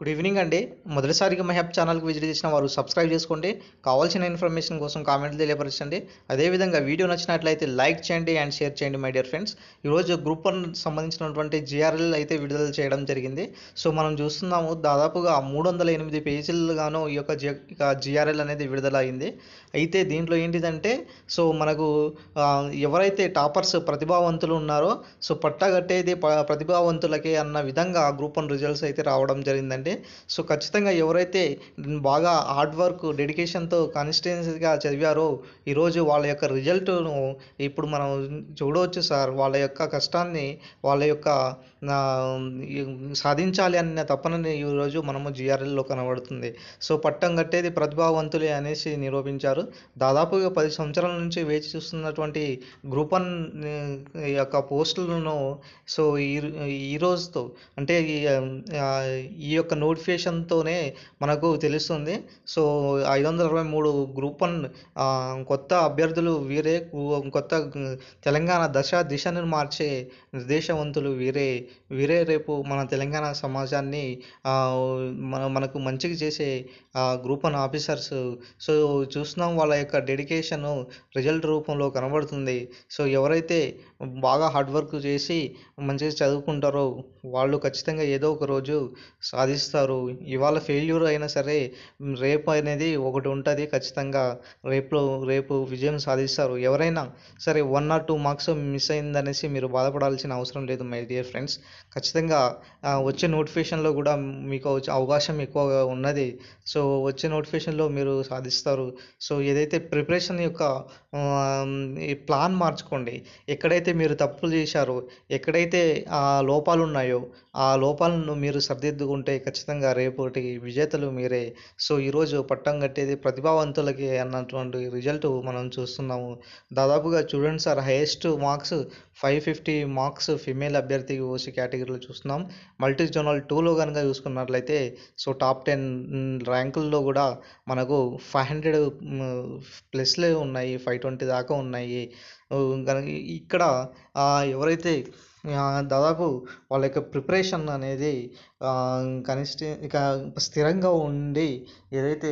Good evening అండి. మొదటిసారిగా మహబ్ ఛానల్కి విజిట్ చేసిన వారు సబ్స్క్రైబ్ చేసుకోండి. కావాల్సిన ఇన్ఫర్మేషన్ కోసం కామెంట్లు తెలియపరచండి. అదేవిధంగా వీడియో నచ్చినట్లయితే లైక్ చేయండి అండ్ షేర్ చేయండి మై డియర్ ఫ్రెండ్స్. ఈరోజు గ్రూప్ వన్ సంబంధించినటువంటి జిఆర్ఎల్ అయితే విడుదల చేయడం జరిగింది. సో మనం చూస్తున్నాము దాదాపుగా మూడు వందల ఎనిమిది పేజీలుగాను ఈ యొక్క జి జిఆర్ఎల్ అనేది విడుదల అయింది అయితే దీంట్లో ఏంటిదంటే సో మనకు ఎవరైతే టాపర్స్ ప్రతిభావంతులు ఉన్నారో సో పట్టగట్టేది ప్రతిభావంతులకే అన్న విధంగా గ్రూప్ వన్ రిజల్ట్స్ అయితే రావడం జరిగిందండి. సో ఖచ్చితంగా ఎవరైతే బాగా హార్డ్ వర్క్ డెడికేషన్తో కన్సిస్టెన్సీగా చదివారో ఈరోజు వాళ్ళ యొక్క రిజల్ట్ను ఇప్పుడు మనం చూడవచ్చు సార్. వాళ్ళ యొక్క కష్టాన్ని వాళ్ళ యొక్క సాధించాలి అన్న తపనని ఈరోజు మనము జిఆర్ఎల్లో కనబడుతుంది. సో పట్టం కట్టేది ప్రతిభావంతులే అనేసి నిరూపించారు. దాదాపుగా పది సంవత్సరాల నుంచి వేచి చూస్తున్నటువంటి గ్రూప్ వన్ ఈ యొక్క పోస్టులను సో ఈ ఈ రోజుతో అంటే ఈ యొక్క నోటిఫికేషన్తోనే మనకు తెలుస్తుంది. సో ఐదు వందల అరవై మూడు గ్రూప్ వన్ కొత్త అభ్యర్థులు వీరే కొత్త తెలంగాణ దశ దిశను మార్చే నిర్దేశవంతులు వీరే వీరే రేపు మన తెలంగాణ సమాజాన్ని మన మనకు మంచిగా చేసే గ్రూప్ వన్ ఆఫీసర్స్. సో చూస్తున్నాం వాళ్ళ యొక్క డెడికేషన్ రిజల్ట్ రూపంలో కనబడుతుంది. సో ఎవరైతే బాగా హార్డ్ వర్క్ చేసి మంచిగా చదువుకుంటారో వాళ్ళు ఖచ్చితంగా ఏదో ఒక రోజు సాధిస్తారు ఇవాళ ఫెయిల్యూర్ అయినా సరే రేపు అనేది ఒకటి ఉంటుంది ఖచ్చితంగా. రేపు రేపు విజయం సాధిస్తారు. ఎవరైనా సరే one or two marks miss అయిందనేసి మీరు బాధపడాల్సిన అవసరం లేదు మై డియర్ ఫ్రెండ్స్ ఖచ్చితంగా వచ్చే నోటిఫికేషన్లో కూడా మీకు వచ్చే అవకాశం ఎక్కువగా ఉన్నది. సో వచ్చే నోటిఫికేషన్లో మీరు సాధిస్తారు. సో ఏదైతే ప్రిపరేషన్ యొక్క ప్లాన్ మార్చుకోండి. ఎక్కడైతే మీరు తప్పులు చేశారో ఎక్కడైతే ఆ లోపాలు ఉన్నాయో ఆ లోపాలను మీరు సరిదిద్దుకుంటే ఖచ్చితంగా రేపటి విజేతలు మీరే. సో ఈరోజు పట్టం కట్టేది ప్రతిభావంతులకి అన్నటువంటి రిజల్ట్ మనం చూస్తున్నాము. దాదాపుగా చూడండి sir highest marks five fifty marks female అభ్యర్థికి ఓసీ కేటగిరీలో చూస్తున్నాం. మల్టీ జోనల్ టూలో కనుక చూసుకున్నట్లయితే సో టాప్ టెన్ ర్యాంకుల్లో కూడా మనకు ఫైవ్ హండ్రెడ్ ప్లస్లే ఉన్నాయి ఫైవ్ ట్వంటీ దాకా ఉన్నాయి. కనుక ఇక్కడ ఎవరైతే దాదాపు వాళ్ళ యొక్క ప్రిపరేషన్ అనేది కనిష్ట ఇక స్థిరంగా ఉండి ఏదైతే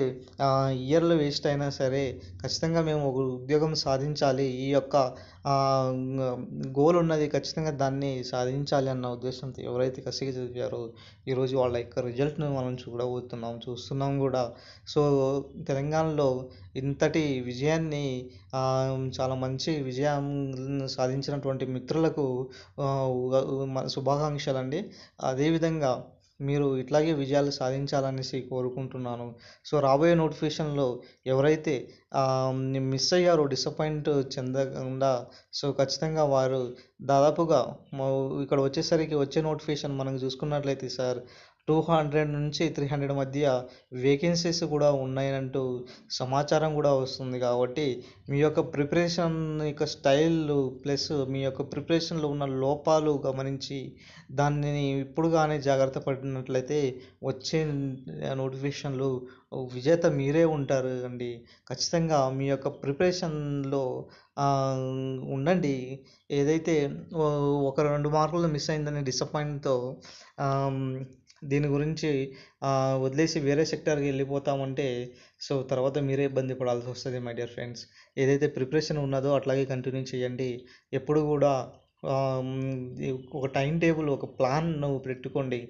ఇయర్లు వేస్ట్ అయినా సరే ఖచ్చితంగా మేము ఒక ఉద్యోగం సాధించాలి. ఈ యొక్క గోల్ ఉన్నది ఖచ్చితంగా దాన్ని సాధించాలి అన్న ఉద్దేశంతో ఎవరైతే కసిగా చదివారో ఈరోజు వాళ్ళ యొక్క రిజల్ట్ను మనం చూడబోతున్నాం చూస్తున్నాం కూడా. సో తెలంగాణలో ఇంతటి విజయాన్ని చాలా మంచి విజయం సాధించినటువంటి మిత్రులకు శుభాకాంక్షలు అండి అదేవిధంగా మీరు ఇట్లాగే విజయాలు సాధించాలనేసి కోరుకుంటున్నాను. సో రాబోయే నోటిఫికేషన్లో ఎవరైతే మిస్ అయ్యారో డిసప్పాయింట్ చెందకుండా సో ఖచ్చితంగా వారు దాదాపుగా ఇక్కడ వచ్చేసరికి వచ్చే నోటిఫికేషన్ మనం చూసుకున్నట్లయితే సార్ టూ హండ్రెడ్ నుంచి త్రీ హండ్రెడ్ మధ్య వేకెన్సీస్ కూడా ఉన్నాయంటూ సమాచారం కూడా వస్తుంది కాబట్టి మీ యొక్క ప్రిపరేషన్ యొక్క స్టైల్ ప్లస్ మీ యొక్క ప్రిపరేషన్లో ఉన్న లోపాలు గమనించి దానిని ఇప్పుడుగానే జాగ్రత్త పడినట్లయితే వచ్చే నోటిఫికేషన్లు విజేత మీరే ఉంటారు అండి. ఖచ్చితంగా మీ యొక్క ప్రిపరేషన్లో ఉండండి. ఏదైతే ఒక రెండు మార్కులు మిస్ అయిందని డిసప్పాయింట్తో దీని గురించి వదిలేసి వేరే సెక్టార్కి వెళ్ళిపోతామంటే సో తర్వాత మీరే ఇబ్బంది పడాల్సి వస్తుంది మై డియర్ ఫ్రెండ్స్ ఏదైతే ప్రిపరేషన్ ఉన్నదో అట్లాగే కంటిన్యూ చేయండి. ఎప్పుడు కూడా ఒక టైం టేబుల్ ఒక ప్లాన్ నువ్వు పెట్టుకోండి.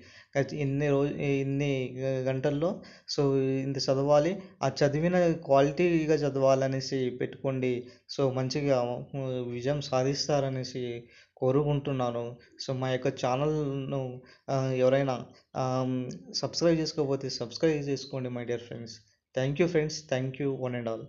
ఇన్ని రోజు ఇన్ని గంటల్లో సో ఇంత చదవాలి. ఆ చదివిన క్వాలిటీగా చదవాలనేసి పెట్టుకోండి. సో మంచిగా విజయం సాధిస్తారనేసి కోరుకుంటున్నాను. సో మా యొక్క ఛానల్ను ఎవరైనా సబ్స్క్రైబ్ చేసుకోకపోతే సబ్స్క్రైబ్ చేసుకోండి my dear friends. Thank you friends. Thank you one and all.